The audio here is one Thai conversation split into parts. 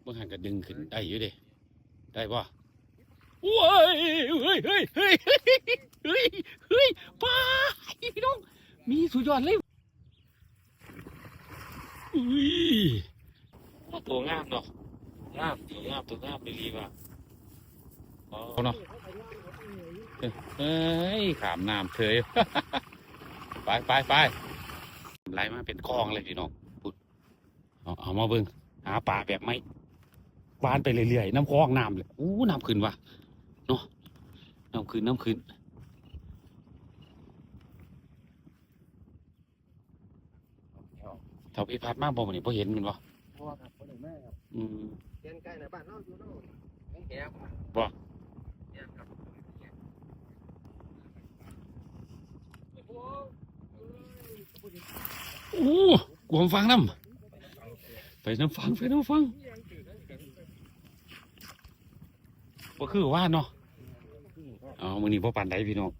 เมื่อหันก็ดึงขึ้นได้อยู่ด้ได้ป่ะโอ้ยเฮ้ยเฮ้ยเฮ้ยเฮ้ยเฮ้ยเฮ้ยป้าพี่น้องมีสุดยอดเลยอุ้ยตัวงามเนาะงามตัวงามตัวงามดีดีว่ะเอาเนาะเฮ้ยขามน้ำเถยไปไปไป ไหลมาเป็นคลองเลยพี่น้องพุดเอาเอามาเบิ่งหาป่าแบบไม่วานไปเรื่อยๆน้ำคลองน้ำเลยอู้น้ำขึ้นว่ะเนาะน้ำขึ้นน้ำขึ้นเท่าพี่พัดมากบ่มันนี่พอเห็นมันวะพ่อครับคนหนึ่งแม่ครับอืมเรียนใกล้ในบ้านเราอยู่โน่นไม่แก่บ่ เรียนครับ โอ้กวมฟังน้ำไปน้ำฟังไปน้ำฟังก็คือว่าเนาะเอามือนี้พ่ปานใดพี่น้อง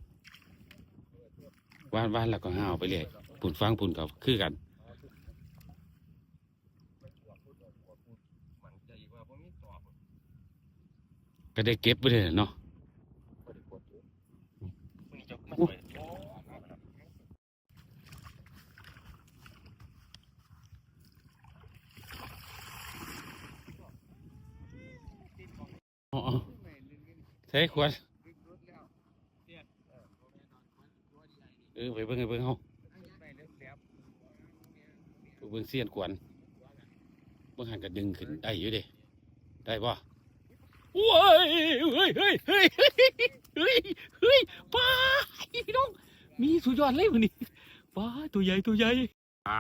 ว่านว่านแล้วก็ห้าวไปเลยปุ่นฟังปุ่นกับคือกันก็ได้เก็บไปเลยเนาะ บ่ได้กดอยู่มันจะมันไปโอ้ เอาเอา ใช้ขวดเออไปเบิ่งไปเบิ่งเฮาไปเบิ่งเสียนขวนเบิ่งหันก็ดึงขึ้นได้อยู่เด้ได้ป่ะโอ้ยเฮ้ยเฮ้ยเฮ้ยเฮ้ยเฮ้ยป้าพี่น้องมีสุดยอดเลยวันนี้ป้าตัวใหญ่ตัวใหญ่อ่า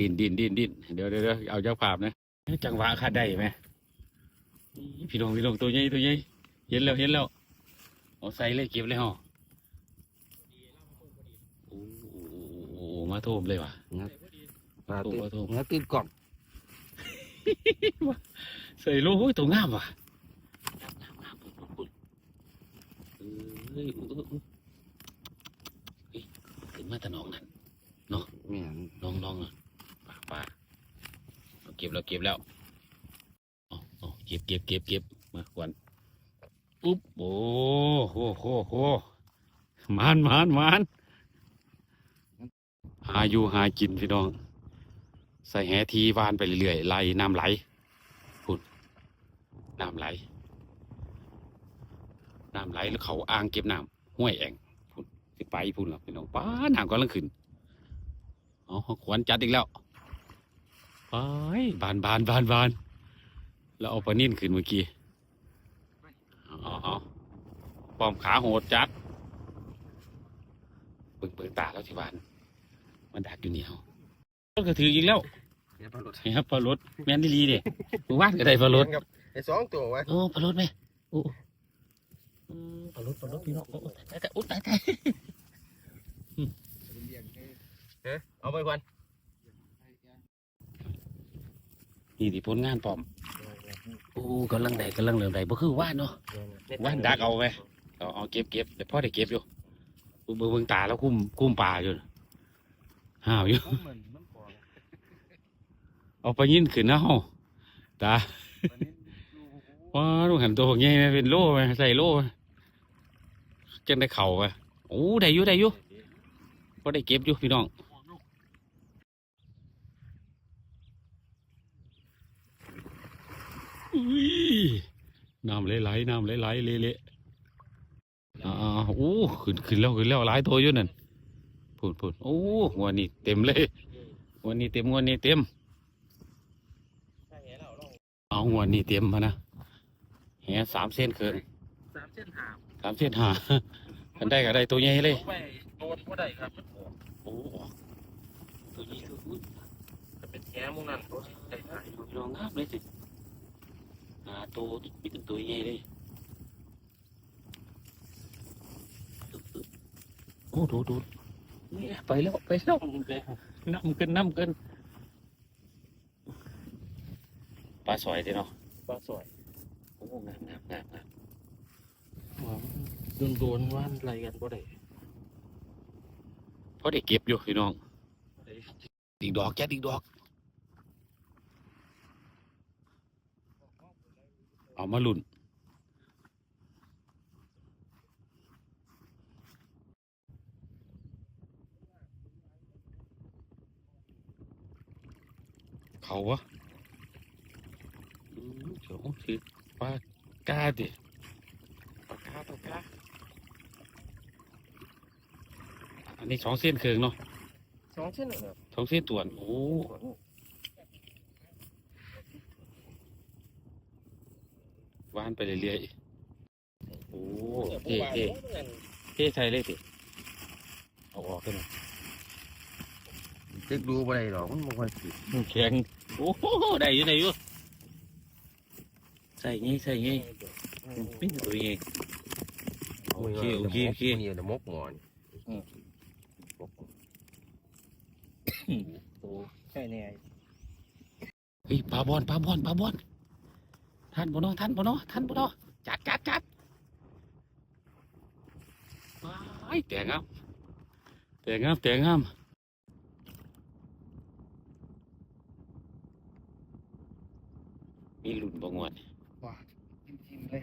ดินดินดินดินเดี๋ยวเดี๋ยวเอาเจ้าภาพนะจังหวะคาดได้ไหมพี่น้องพี่น้องตัวใหญ่ตัวใหญ่ เห็นแล้วเห็นแล้วเอาใส่เลยเก็บเลยฮะโอ้โหมาโทมเลยว่ะปลาโทมตื่นมาโทมเนื้อตื่นกล่อมใส่โลโอ้ยตัวงามว่ะงามงามงามปุ่นปุ่นปุ่นเอ้ยอู้อู้อู้เฮ้ยขึ้นมาแตะนองนั่นแม่นน้องน้องอะป่าป่าเอาเก็บแล้วเก็บแล้วเอาเอาเก็บเก็บเก็บเก็บมาควัน อุ๊บโอ้โหโหโหมานมานมานหาอยู่หากินพี่น้อง ใส่แหทีวานไปเรื่อยๆไหลน้ำไหลพุ่นน้ำไหลน้ำไหลแล้วเขาอ่างเก็บน้ำห้วยแอ่งพุ่นสิไปพุ่นหรอพี่น้องป้าน้ำก็ลังขึ้นอ๋อขวัญจัดอีกแล้วไปบานบานบานบานแล้วเอาปลานิ่นขึ้นเมื่อกี้ เอาเอาเอาป้อมขาโหดจัดเปิดเปิดตาแล้วที่บ้านมันดักอยู่นี่เอาต้นกระถืออีกแล้วเดี๋ยวปลาหลุดนี่ครับปลารถแม่นดีดีเด้มือวาดก็ได้ปลารถครับไอ้สองตัวไว้โอ้ปลารถไหมโอ้อืมปลารถปลารถพี่น้องโอ้ตายตายโอ้ตายตายเอ๊ะเอาไปควันนี่ที่ผลงานปลอม โอ้กำลังได้กำลังเริ่มได้บ่คือว่านเนาะว่านดักเอาไปเอาเอาเก็บเก็บแต่พ่อได้เก็บอยู่เบิ่งเบิ่งตาแล้วคุ้มคุ้มปลาอยู่น่ะห้าวอยู่เหมือนมันก่อนเอาไปยินขึ้นนะเฮาตาว้าลูกหันตัวใหญ่ไหมเป็นโล่ไหมใส่โล่ไหมจังได้เข่าไปโอ้ได้อยู่ได้อยู่พอได้เก็บอยู่พี่น้องอุ้ย น้ำไหลๆน้ำไหลๆเละๆอ่าๆโอ้ขึ้นขึ้นแล้วขึ้นแล้วหลายตัวอยู่นั่นพูดพูดโอ้หัวนี่เต็มเลยหัวนี่เต็มหัวนี่เต็มเอาหัวนี่เต็มมานะแหสามเส้นเกินสามเส้นหามสามเส้นหาคันได้ก็ได้ตัวใหญ่เลยไปโดนก็ได้ครับมันออกโอ้ตัวนี้คืออุ้ยจะเป็นแง่มุงนั่นตัวใจหายลองงามเลยสิหาตัวมีแต่ตัวใหญ่เลยโอ้ดูดูนี่ไปแล้วไปแล้วน้ำขึ้นน้ำขึ้นปลาสอยเด้เนาะปลาสวยโอ้งามงามงามงามโดนโดนว่านอะไรกันบ่ได้พอได้เก็บอยู่พี่น้องอีกดอกจัดอีกดอก เอามาลุ่น เขาวะอืมเดี๋ยวคือปลากาดิปลากาปลากาอันนี้สองเส้นเคืองเนาะสองเส้นเหรอสองเส้นต่วนโอ้ วานไปเรื่อยๆ โอ้เท่เท่เท่ใช่เลยสิเอาออกกันหน่อยจึกดูบ่ได้หรอกมันบ่ค่อยติดแข็งโอ้โหได้อยู่ได้อยู่ใส่ไงใส่ไงปิ้งตัวเองโอเคโอเคโอเคนี่เดี๋ยวมกหมอนโอ้ใช่แน่เฮ้ยปลาบอลปลาบอลปลาบอล ท่านบุนอท่านบุนอท่านบุนอจัดจัดจัดว้ายแต่งามแต่งามแต่งามมีหลุนบางวด จิ้มๆเลย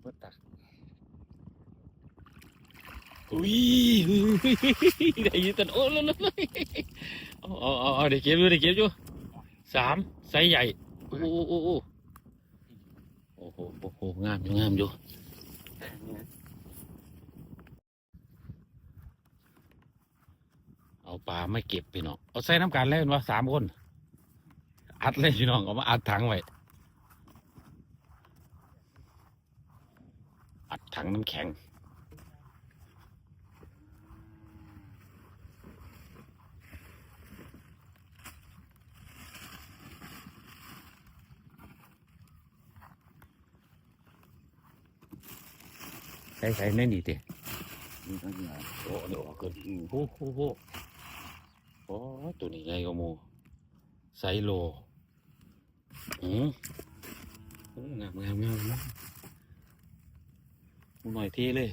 เปิดตัก อุ้ยได้ยินแต่โอ้ลลลเอาเอาเอาเอาเดี๋ยวเก็บอยู่เดี๋ยวเก็บอยู่สามไซส์ใหญ่ โอ้โหโอ้โหโอ้โหโอ้โหงามอยู่งามอยู่เอาปลาไม่เก็บพี่น้องเอาใส่น้ำกันเล่นว่าสามคน อัดเลยพี่น้องเอามาอัดถังไว้อัดถังน้ำแข็ง ใช้ใช้ในนี่เตะนี่ก็เหนื่โอ้เดี๋ยวออกเกินโอ้โหโหโอ้ตัวนี้ใหญ่กว่าหมูไซโลอืมงามงามงามงามหน่อยที่เลย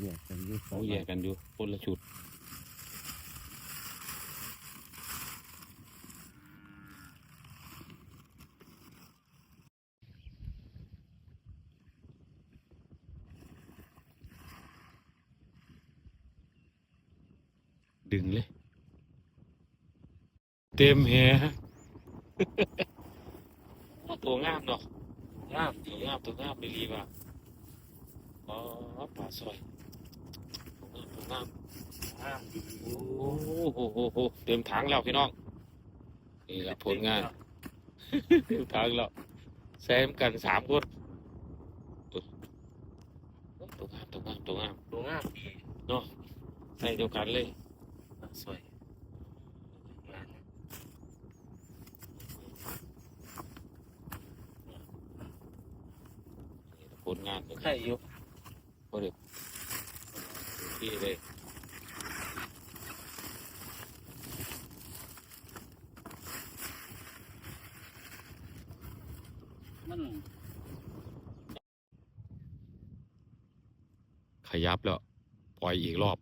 แยกกันอยู่สอเขางแยกกันอยู่คนละชุด ดึงเลย เต็มแหตัวงามเนาะงามตัวงามตัวงามไม่รีว่ะอ๋อปลาซอยตัวงามตัวงามโอ้โหโหโหเต็มถังแล้วพี่น้องนี่แหละผลงานเต็มถังแล้วแซมกันสามคนตัวตัวงามตัวงามตัวงามตัวงามดีใส่เดียวกันเลย สวยงามผลงานเป็นใครอยู่ที่เลยมันขยับแล้ว ปล่อยอีกรอบ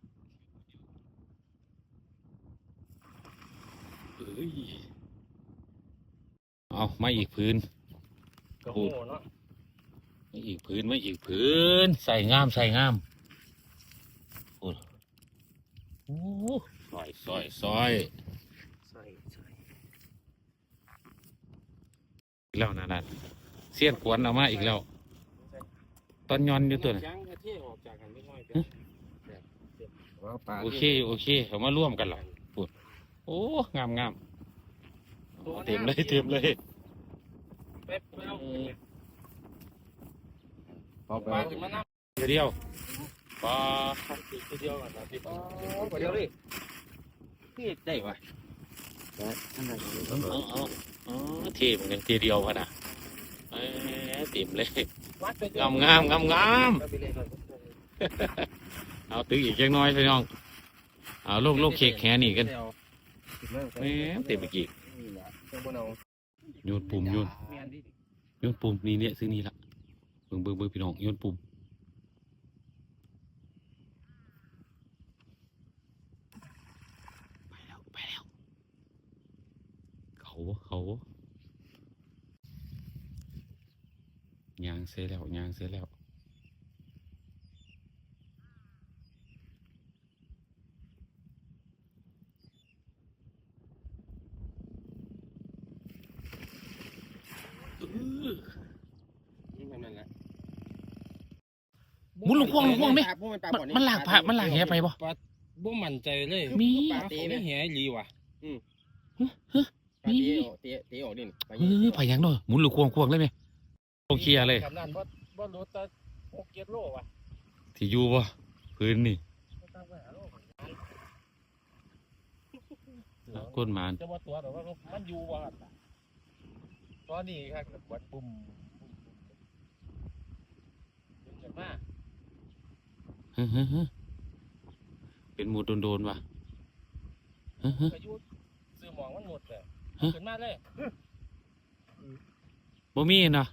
เอ้ย เอาไม่อีกพื้นกระโหเนาะไม่อีกพื้นไม่อีกพื้น ใส่งามใส่งามโอ้โหซอยซอยซอยใส่ใส่อีกแล้วนะนั่นเสี้ยนกวนเอามาอีกแล้ว ตอนยอนอยู่ตัวน่ะยังกระเทออกจากกันไม่น้อยว่าปลาโอเคโอเคเขามาร่วมกันเหรอพูดโอ้งามงามเอาเต็มเลยเต็มเลย เป๊ะแล้วพอไปลาถึงมานั่งเดียวเดียวปลาทีเดียวกันนะพี่เดียวดิพี่ได้ไหมเอาเอาเอาเอาทีมหนึ่งทีเดียวพะนะเอ้ยเต็มเลยงามงามงามงามเอาตึงอีกจังน้อยพี่น้องเอาลูกลูกเค้กแค่นี้กันแหม่เต็มไปกี่นี่แหละเจ้าบ่เอาโยนปุ่มโยน ย้อนปุ่มนี่เนี่ยซื้อนี่ละเบิ่งเบิ่งเบิ่งพี่น้องย้อนปุ่มไปแล้วไปแล้วเขาเขายางเสียแล้วยางเสียแล้ว มุนลูกพ่วงลูกพ่วงไหมมันปลามันมันหลากผ่ามันหลากแหไปบ่ปลาบ่มั่นใจเลยมีปลาเขาไม่แหอีหลีว่ะปลาเตะเตะเตะออกดินปลาเออผ่ายังเนาะหมุนลูกควงควงเลยไหมโอเคลียร์เลยกำนันบ่บ่รู้แต่หกเจ็ดโลว่ะที่อยู่บ่พื้นนี่บ่ตั้งไว้หาโลอะก้นหมานจะว่าตัวแต่ว่ามันอยู่ว่ะตอนนี้ครับกดปุ่มปุ่มปุ่มเดี๋ยวจะมา เฮ้ยเฮ้ยเฮ้ยเป็นหมูโดนๆว่ะเฮ้ยเฮ้ยอายุซื้อหมองมันหมดเลยฮะขึ้นมาเลยบ่มีนะ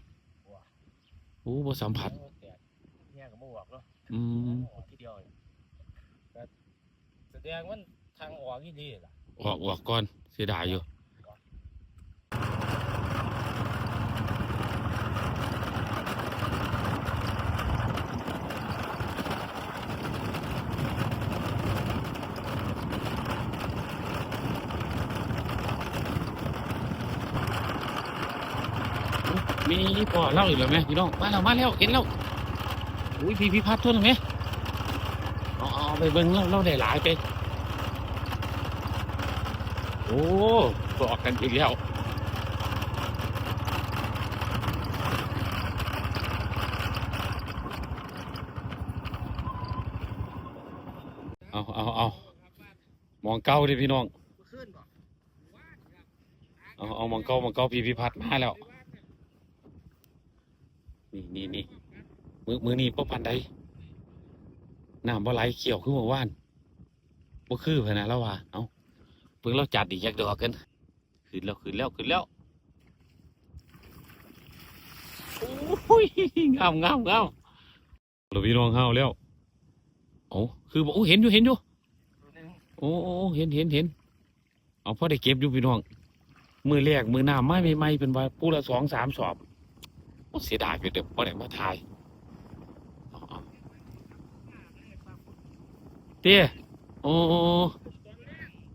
โอ้บ่สัมผัสแต่เนี่ยก็บ่บอกเนาะอืมออกทีเดียวเนี่ยก็แสดงว่าทางออกนี่ดีล่ะออกออกก่อนเสียดายอยู่ มีพอเล่าอีกแล้วไหมพี่น้องมาแล้วมาแล้วเห็นแล้วอุ้ยพี่พี่พัดทวนไหมเอาเอาเอาไปเบิ่งเล่าเล่าได้หลายไปโอ้บอกกันอีกแล้วเอาเอาเอามองเก้าดิพี่น้อง เอาเอามองเก้ามองเก้าพี่พิพัฒน์มาแล้ว นี่นี่นี่มือมือนี่ป้ปันใดน้ำบ่ไหลเขียวขึ้นมาว่านบ่คือพะนะแล้วว่าเอาเพิ่งเราจัดอีกยักดอกกันขึ้นแล้วขึ้นแล้วขึ้นแล้วโอ้ยงามงามงามเราพี่น้องเฮาแล้วโอ้คือบอกโอ้เห็นอยู่เห็นอยู่โอ้โอ้เห็นเห็นเห็นเอาพอได้เก็บอยู่พี่น้องมือแรกมือหน้าไม่ไม่ไม่เป็นว่าปูละสองสามสอบโอ้ เสียดายไปเด้อพอได้มาถ่ายเอาเอาเตี้ยโอ้โอ้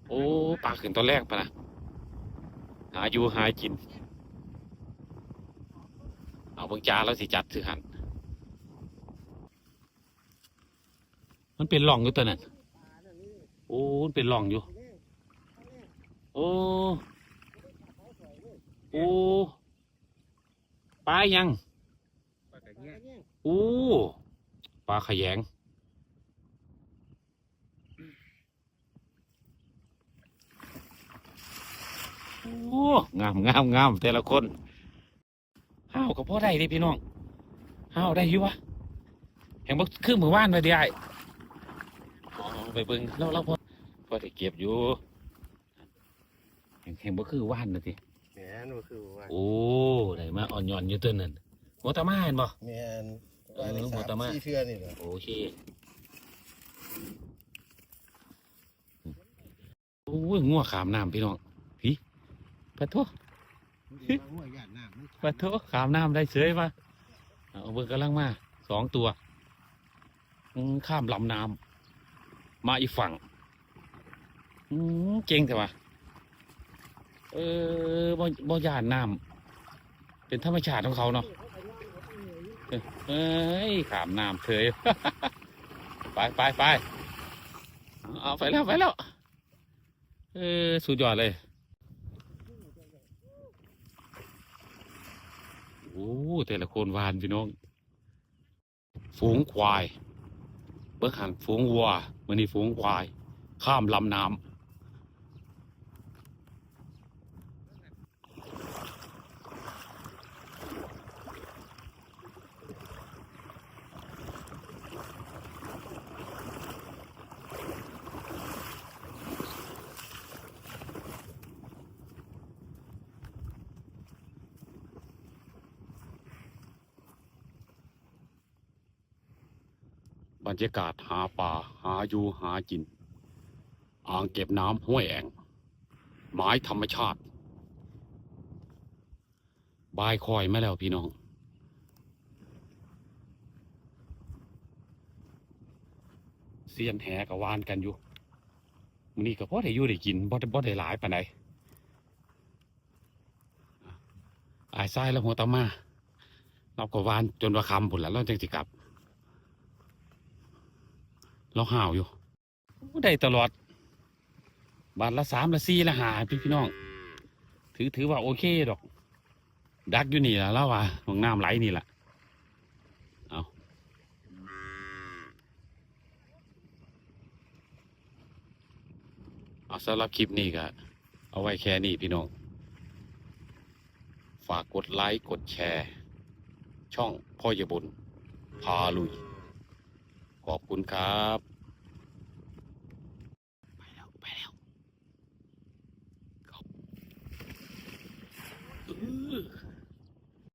โอ้ปลาขึ้นตอนแรกปะนะหาอยู่หากิน เอาเบิ่งจาแล้วสิจัดซื้อหันมันเป็นหล่องอยู่ตัวนั้นโอ้มันเป็นหล่องอยู่ โอ้ โอ้ ปลายังปลากระเงี้ยโอ้ปลาขยงโอ้งามงามงามแต่ละคนห้าวกับพ่อได้ดิพี่น้องห้าวได้อยู่วะแห่งบ่คือมือว่านไปเดียวไอ้อ๋อไปเบิ่งแล้วแล้วพอพอได้เก็บอยู่แห่งแห่งบ่คือว่านนะทีแหมนั่นก็คือว่าโอ้ได้ มาอ่อนย้อนอยู่ตัวนั้นโมตามาเห็นบ่แมนเออหมดแต่มาสี่เทื่อนี่แหละโอเคโอ้ยงัวขามน้ำพี่น้องพี่ปะโทหัวหยาดน้ำมันปะโทขามน้ำได้เฉยมาเอาเบิ่งกำลังมาสองตัวอืมข้ามลำน้ำมาอีกฝั่งอืมเก่งแต่ว่าเออบ่บ่ยานน้ำ เป็นธรรมชาติของเขาเนาะเอ้ยขามน้ำเฉยไปไปไปเอาไปแล้วไปแล้วเออสุดยอดเลยโอ้แต่ละคนวานพี่น้อง ฝูงควายเบิ้งหันฝูงวัวมันนี่ฝูงควาย ข้ามลำน้ำ รรยากาศหาป่าหาอยู่หากิน อ่างเก็บน้ำห้วยแองไม้ธรรมชาติ บายคอยไมาแล้วพี่น้อง เสียนแหกับวานกันอยู่มันนี้ก็พอได้อยู่ได้กินบ่ได้บ่ได้หลายปานใดอายทรายแล้วหัวตามาเราก็วานจนว่าคำผุนแล้วเราจังสิกลับ เราห่าวอยู่ได้ตลอด บาทละสามละสี่ละหาพี่พี่น้อง ถือถือว่าโอเคดอก ดักอยู่นี่ละแล้วว่าหงน้ำไหลนี่ละเอาเอาสำหรับคลิปนี้ก็เอาไว้แค่นี้พี่น้อง ฝากกดไลค์กดแชร์ ช่องพ่อยบุญพาลุย ขอบคุณครับ